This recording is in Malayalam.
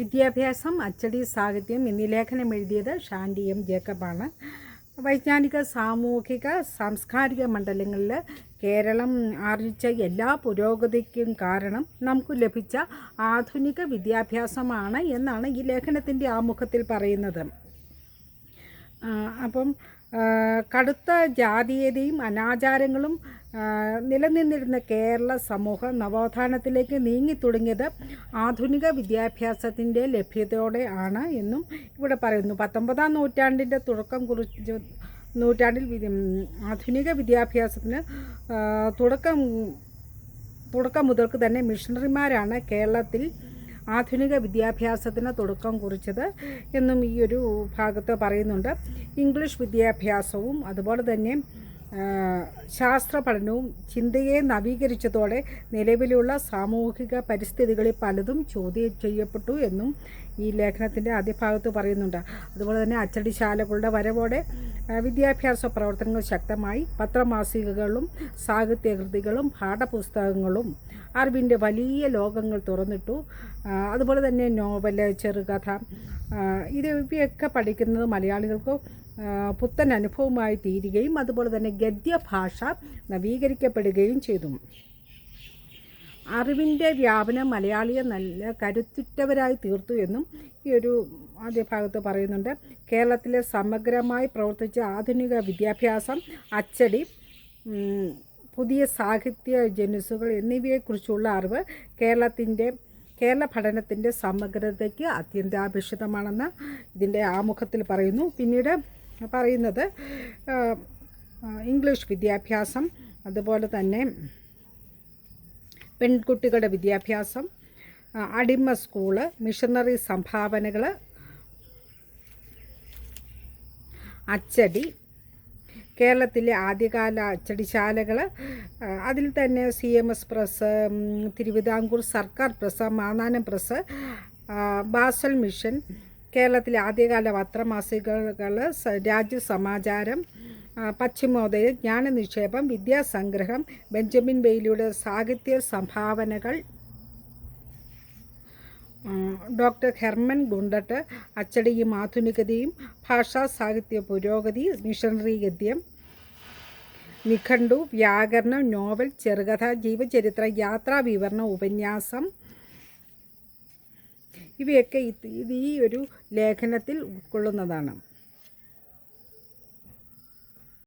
വിദ്യാഭ്യാസം അച്ചടി സാഹിത്യം എന്നീ ലേഖനം എഴുതിയത് ഷാൻഡി എം ജേക്കബാണ്. വൈജ്ഞാനിക സാമൂഹിക സാംസ്കാരിക മണ്ഡലങ്ങളിൽ കേരളം ആർജിച്ച എല്ലാ പുരോഗതിക്കും കാരണം നമുക്ക് ലഭിച്ച ആധുനിക വിദ്യാഭ്യാസമാണ് എന്നാണ് ഈ ലേഖനത്തിന്റെ ആമുഖത്തിൽ പറയുന്നത്. അപ്പം കടുത്ത ജാതീയതയും അനാചാരങ്ങളും നിലനിന്നിരുന്ന കേരള സമൂഹം നവോത്ഥാനത്തിലേക്ക് നീങ്ങി തുടങ്ങിയത് ആധുനിക വിദ്യാഭ്യാസത്തിന്റെ ലഭ്യതയോടെ ആണ് എന്നും ഇവിടെ പറയുന്നു. പത്തൊമ്പതാം നൂറ്റാണ്ടിന്റെ തുടക്കം കുറിച്ച് നൂറ്റാണ്ടിൽ ആധുനിക വിദ്യാഭ്യാസത്തിന് തുടക്കം തുടക്കം മുതൽക്ക് തന്നെ മിഷണറിമാരാണ് കേരളത്തിൽ ആധുനിക വിദ്യാഭ്യാസത്തിന് തുടക്കം കുറിച്ചത് എന്നും ഈ ഒരു ഭാഗത്ത് പറയുന്നുണ്ട്. ഇംഗ്ലീഷ് വിദ്യാഭ്യാസവും അതുപോലെ തന്നെ ശാസ്ത്ര പഠനവും ചിന്തയെ നവീകരിച്ചതോടെ നിലവിലുള്ള സാമൂഹിക പരിസ്ഥിതികളിൽ പലതും ചോദ്യം ചെയ്യപ്പെട്ടു എന്നും ഈ ലേഖനത്തിന്റെ ആദ്യ ഭാഗത്ത് പറയുന്നുണ്ട്. അതുപോലെ തന്നെ അച്ചടിശാലകളുടെ വരവോടെ വിദ്യാഭ്യാസ പ്രവർത്തനങ്ങൾ ശക്തമായി പത്രമാസികകളും സാഹിത്യകൃതികളും പാഠപുസ്തകങ്ങളും അറിവിന്റെ വലിയ ലോകങ്ങൾ തുറന്നിട്ടു. അതുപോലെ തന്നെ നോവൽ ചെറുകഥ ഇത് ഇവയൊക്കെ പഠിക്കുന്നത് മലയാളികൾക്ക് പുത്തൻ അനുഭവമായി തീരുകയും അതുപോലെ തന്നെ ഗദ്യഭാഷ നവീകരിക്കപ്പെടുകയും ചെയ്തു. അറിവിന്റെ വ്യാപനം മലയാളിയെ നല്ല കരുത്തുറ്റവരായി തീർത്തു എന്നും ഈ ഒരു ആദ്യ ഭാഗത്ത് പറയുന്നുണ്ട്. കേരളത്തിലെ സമഗ്രമായി പ്രവർത്തിച്ച ആധുനിക വിദ്യാഭ്യാസം അച്ചടി പുതിയ സാഹിത്യ ജനുസുകൾ എന്നിവയെക്കുറിച്ചുള്ള അറിവ് കേരളത്തിന്റെ കേരള പഠനത്തിന്റെ സമഗ്രതയ്ക്ക് അത്യന്താപേക്ഷിതമാണെന്ന് ഇതിന്റെ ആമുഖത്തിൽ പറയുന്നു. പിന്നീട് പറയുന്നത് ഇംഗ്ലീഷ് വിദ്യാഭ്യാസം അതുപോലെ തന്നെ പെൺകുട്ടികളുടെ വിദ്യാഭ്യാസം അടിമ സ്കൂൾ മിഷണറി സംഭാവനകൾ അച്ചടി കേരളത്തിലെ ആദ്യകാല അച്ചടിശാലകൾ അതിൽ തന്നെ C M S press Thiruvithamkoor സർക്കാർ press Mannanam press Basel mission കേരളത്തിലെ ആദ്യകാല പത്രമാസികകൾ രാജ്യ രാജ്യസമാചാരം ആ, പശ്ചിമോദയം ജ്ഞാനനിക്ഷേപം വിദ്യാസംഗ്രഹം ബെഞ്ചമിൻ ബെയിലിയുടെ സാഹിത്യ സംഭാവനകൾ ഡോക്ടർ ഹെർമൻ ഗുണ്ടട്ട് അച്ചടിയും ആധുനികതയും ഭാഷാ സാഹിത്യ പുരോഗതി മിഷണറി ഗദ്യം നിഖണ്ഡു വ്യാകരണം നോവൽ ചെറുകഥ ജീവചരിത്ര യാത്രാ വിവരണം ഉപന്യാസം. ഇവയൊക്കെ ഈ ഒരു ലേഖനത്തിൽ ഉൾക്കൊള്ളുന്നതാണ്.